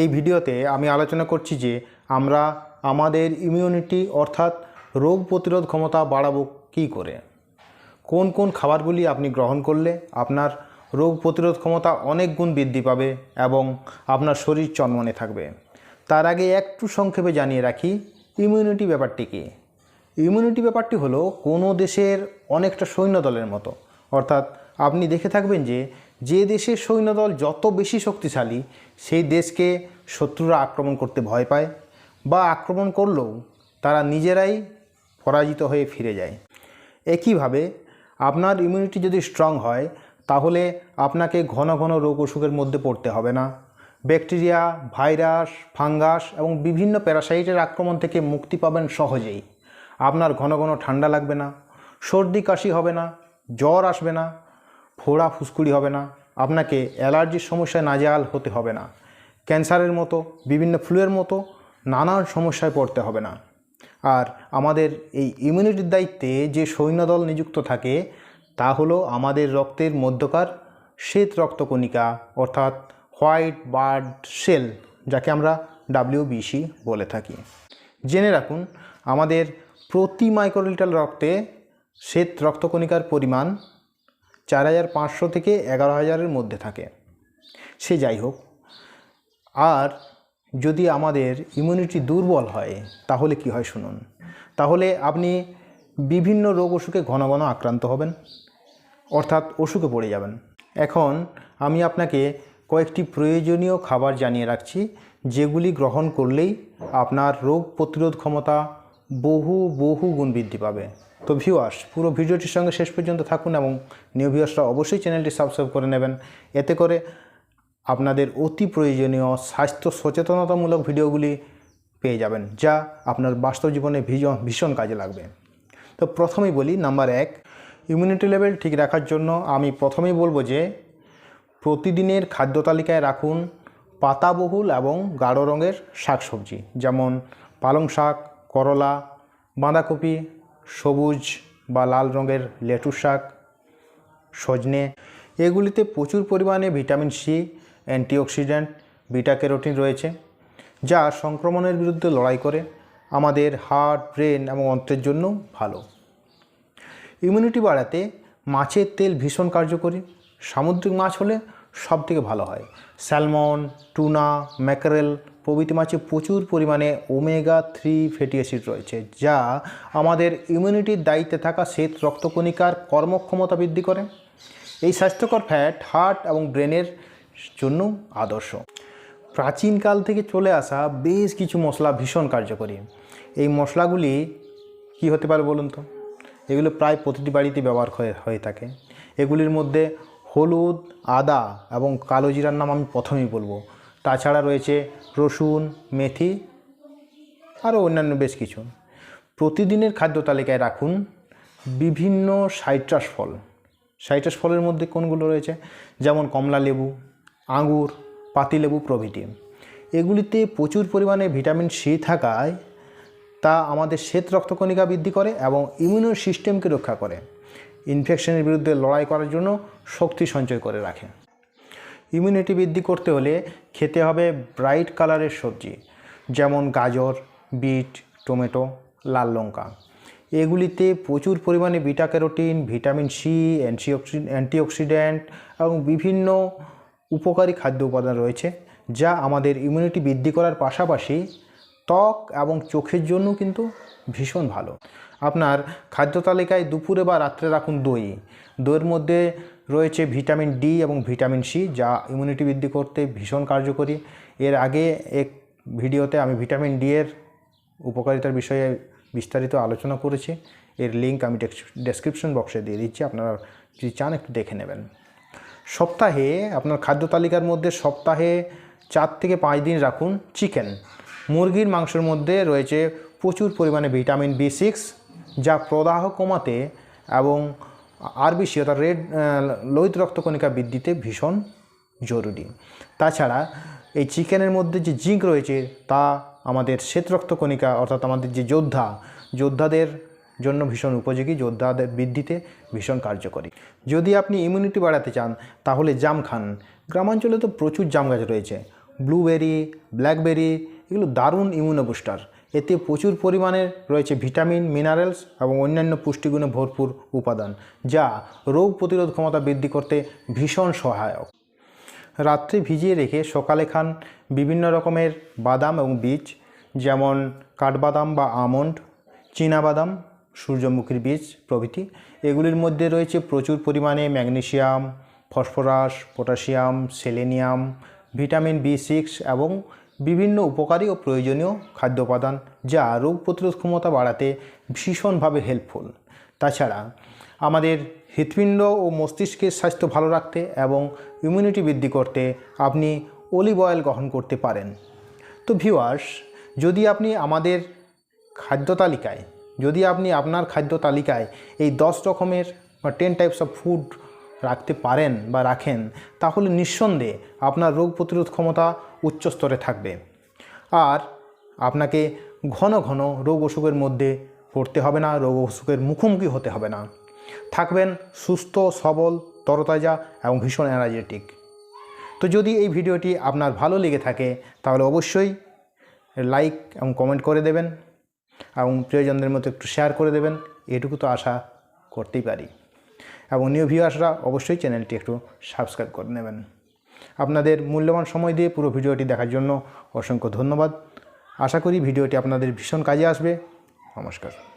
এই ভিডিওতে আমি আলোচনা করছি যে আমরা আমাদের ইমিউনিটি অর্থাৎ রোগ প্রতিরোধ ক্ষমতা বাড়াবো কী করে? কোন কোন খাবারগুলি আপনি গ্রহণ করলে আপনার রোগ প্রতিরোধ ক্ষমতা অনেক গুণ বৃদ্ধি পাবে এবং আপনার শরীর চনমনে থাকবে। তার আগে একটু সংক্ষেপে জানিয়ে রাখি ইমিউনিটি ব্যাপারটি কী? ইমিউনিটি ব্যাপারটি হলো কোনো দেশের অনেকটা সৈন্যদলের মতো। অর্থাৎ আপনি দেখে থাকবেন যে যে দেশের সৈন্যদল যত বেশি শক্তিশালী, সেই দেশকে শত্রুরা আক্রমণ করতে ভয় পায় বা আক্রমণ করলেও তারা নিজেরাই পরাজিত হয়ে ফিরে যায়। একইভাবে আপনার ইমিউনিটি যদি স্ট্রং হয়, তাহলে আপনাকে ঘন ঘন রোগ অসুখের মধ্যে পড়তে হবে না। ব্যাকটেরিয়া, ভাইরাস, ফাঙ্গাস এবং বিভিন্ন প্যারাসাইটের আক্রমণ থেকে মুক্তি পাবেন সহজেই। আপনার ঘন ঘন ঠান্ডা লাগবে না, সর্দি কাশি হবে না, জ্বর আসবে না ফোড়া ফুসকুড়ি হবে না, আপনাকে অ্যালার্জির সমস্যায় নাজেহাল হতে হবে না। ক্যান্সারের মতো, বিভিন্ন ফ্লুয়ের মতো নানান সমস্যায় পড়তে হবে না। আর আমাদের এই ইমিউনিটির দায়িত্বে যে সৈন্যদল নিযুক্ত থাকে, তা হলো আমাদের রক্তের মধ্যকার শ্বেত রক্তকণিকা, অর্থাৎ হোয়াইট বার্ড সেল যাকে আমরা ডাব্লিউবিসি বলে থাকি। জেনে রাখুন, আমাদের প্রতি মাইক্রোলিটার রক্তে শ্বেত রক্তকণিকার পরিমাণ চার হাজার পাঁচশো থেকে এগারো হাজারের মধ্যে থাকে। সে যাই হোক, আর যদি আমাদের ইমিউনিটি দুর্বল হয়, তাহলে কি হয় শুনুন? তাহলে আপনি বিভিন্ন রোগ অসুখে ঘন ঘন আক্রান্ত হবেন, অর্থাৎ অসুখে পড়ে যাবেন। এখন আমি আপনাকে কয়েকটি প্রয়োজনীয় খাবার জানিয়ে রাখছি, যেগুলি গ্রহণ করলেই আপনার রোগ প্রতিরোধ ক্ষমতা বহু বহু গুণ বৃদ্ধি পাবে। তো ভিউয়ার্স পুরো ভিডিওটির সঙ্গে শেষ পর্যন্ত থাকুন এবং নিউ ভিউয়ার্সরা অবশ্যই চ্যানেলটি সাবস্ক্রাইব করে নেবেন। এতে করে আপনাদের অতি প্রয়োজনীয় স্বাস্থ্য সচেতনতামূলক ভিডিওগুলি পেয়ে যাবেন, যা আপনার বাস্তব জীবনে ভীষণ ভীষণ কাজে লাগবে। তো প্রথমেই বলি নাম্বার এক ইমিউনিটি লেভেল ঠিক রাখার জন্য আমি প্রথমেই বলব যে প্রতিদিনের খাদ্য তালিকায় রাখুন পাতাবহুল এবং গাঢ় রঙের শাকসবজি, যেমন পালং শাক করলা, বাঁধাকপি, সবুজ বা লাল রঙের লেটু শাক, সজনে। এগুলিতে প্রচুর পরিমাণে vitamin C, antioxidant, beta carotene রয়েছে, যা সংক্রমণের বিরুদ্ধে লড়াই করে আমাদের হার্ট, ব্রেন এবং অন্ত্রের জন্য ভালো। ইমিউনিটি বাড়াতে মাছের তেল ভীষণ কার্যকরী। সামুদ্রিক মাছ হলে সব থেকে ভালো হয়। স্যালমন, টুনা, ম্যাকারেল প্রভৃতি মাছে প্রচুর পরিমাণে ওমেগা থ্রি ফ্যাটি অ্যাসিড রয়েছে, যা আমাদের ইমিউনিটির দায়িত্বে থাকা শ্বেত রক্তকণিকার কর্মক্ষমতা বৃদ্ধি করে। এই স্বাস্থ্যকর ফ্যাট হার্ট এবং ব্রেনের জন্য আদর্শ। প্রাচীনকাল থেকে চলে আসা বেশ কিছু মশলা ভীষণ কার্যকরী। এই মশলাগুলি কি হতে পারে বলুন তো? এগুলো প্রায় প্রতিটি বাড়িতে ব্যবহার হয়ে থাকে। এগুলির মধ্যে হলুদ, আদা এবং কালো জিরার নাম আমি প্রথমেই বলব। তাছাড়া রয়েছে রসুন, মেথি, আরও অন্যান্য বেশ কিছু। প্রতিদিনের খাদ্য তালিকায় রাখুন বিভিন্ন সাইট্রাস ফল। সাইট্রাস ফলের মধ্যে কোনগুলো রয়েছে? যেমন কমলা লেবু আঙুর পাতিলেবু প্রভৃতি। এগুলিতে প্রচুর পরিমাণে ভিটামিন সি থাকায় তা আমাদের শ্বেত রক্তকণিকা বৃদ্ধি করে এবং ইমিউন সিস্টেমকে রক্ষা করে। ইনফেকশনের বিরুদ্ধে লড়াই করার জন্য শক্তি সঞ্চয় করে রাখে। ইমিউনিটি বৃদ্ধি করতে হলে খেতে হবে ব্রাইট কালারের সবজি, যেমন গাজর, বিট, টমেটো, লাল লঙ্কা। এগুলিতে প্রচুর পরিমাণে beta carotene vitamin C antioxi antioxidant এবং বিভিন্ন উপকারী খাদ্য উপাদান রয়েছে, যা আমাদের ইমিউনিটি বৃদ্ধি করার পাশাপাশি ত্বক এবং চোখের জন্য কিন্তু ভীষণ ভালো। আপনার খাদ্য তালিকায় দুপুরে বা রাত্রে রাখুন দই। দইয়ের মধ্যে রয়েছে ভিটামিন ডি এবং ভিটামিন সি, যা ইমিউনিটি বৃদ্ধি করতে ভীষণ কার্যকরী। এর আগে এক ভিডিওতে আমি ভিটামিন ডি এর উপকারিতার বিষয়ে বিস্তারিত আলোচনা করেছি। এর লিঙ্ক আমি ডেসক্রিপশন বক্সে দিয়ে দিচ্ছি, আপনারা যদি চান একটু দেখে নেবেন। সপ্তাহে, আপনার খাদ্য তালিকার মধ্যে সপ্তাহে চার থেকে পাঁচ দিন রাখুন চিকেন। মুরগির মাংসের মধ্যে রয়েছে প্রচুর পরিমাণে ভিটামিন বি সিক্স, যা প্রদাহ কমাতে এবং আরবিসি অর্থাৎ রেড লোহিত রক্তকণিকা বৃদ্ধিতে ভীষণ জরুরি। তাছাড়া এই চিকেনের মধ্যে যে জিঙ্ক রয়েছে, তা আমাদের শ্বেত রক্তকণিকা, অর্থাৎ আমাদের যে যোদ্ধা, যোদ্ধাদের জন্য ভীষণ উপযোগী, যোদ্ধাদের বৃদ্ধিতে ভীষণ কার্যকরী। যদি আপনি ইমিউনিটি বাড়াতে চান, তাহলে জাম খান। গ্রামাঞ্চলে তো প্রচুর জাম গাছ রয়েছে। ব্লুবেরি, ব্ল্যাকবেরি, এগুলো দারুণ ইমিউনো বুস্টার এতে প্রচুর পরিমাণে রয়েছে ভিটামিন, মিনারেলস এবং অন্যান্য পুষ্টিগুণে ভরপুর উপাদান, যা রোগ প্রতিরোধ ক্ষমতা বৃদ্ধি করতে ভীষণ সহায়ক। রাত্রে ভিজিয়ে রেখে সকালে খান বিভিন্ন রকমের বাদাম এবং বীজ, যেমন কাঠবাদাম বা আমন্ড বাদাম সূর্যমুখীর বীজ প্রভৃতি। এগুলির মধ্যে রয়েছে প্রচুর পরিমাণে magnesium, phosphorus, potassium, selenium, vitamin B six এবং বিভিন্ন উপকারী ও প্রয়োজনীয় খাদ্য উপাদান যা রোগ প্রতিরোধ ক্ষমতা বাড়াতে ভীষণভাবে হেল্পফুল তাছাড়া আমাদের হৃৎপিণ্ড ও মস্তিষ্কের স্বাস্থ্য ভালো রাখতে এবং ইমিউনিটি বৃদ্ধি করতে আপনি অলিভ অয়েল গ্রহণ করতে পারেন। তো ভিউয়ার্স যদি আপনি আমাদের খাদ্য তালিকায়, যদি আপনি আপনার খাদ্য তালিকায় এই দশ রকমের বা টেন টাইপস অফ ফুড রাখতে পারেন বা রাখেন, তাহলে নিঃসন্দেহে আপনার রোগ প্রতিরোধ ক্ষমতা উচ্চ স্তরে থাকবে। আর আপনাকে ঘন ঘন রোগ অসুখের মধ্যে পড়তে হবে না, রোগ অসুখের মুখোমুখি হতে হবে না। থাকবেন সুস্থ, সবল, তরতাজা এবং ভীষণ এনার্জেটিক তো যদি এই ভিডিওটি আপনার ভালো লেগে থাকে, তাহলে অবশ্যই লাইক এবং কমেন্ট করে দেবেন এবং প্রিয়জনদের মধ্যে একটু শেয়ার করে দেবেন। এটুকু তো আশা করতেই পারি। এবং নিউ ভিউয়ার্সরা অবশ্যই চ্যানেলটি একটু সাবস্ক্রাইব করে নেবেন। আপনাদের মূল্যবান সময় দিয়ে পুরো ভিডিওটি দেখার জন্য অসংখ্য ধন্যবাদ। আশা করি ভিডিওটি আপনাদের ভীষণ কাজে আসবে। নমস্কার।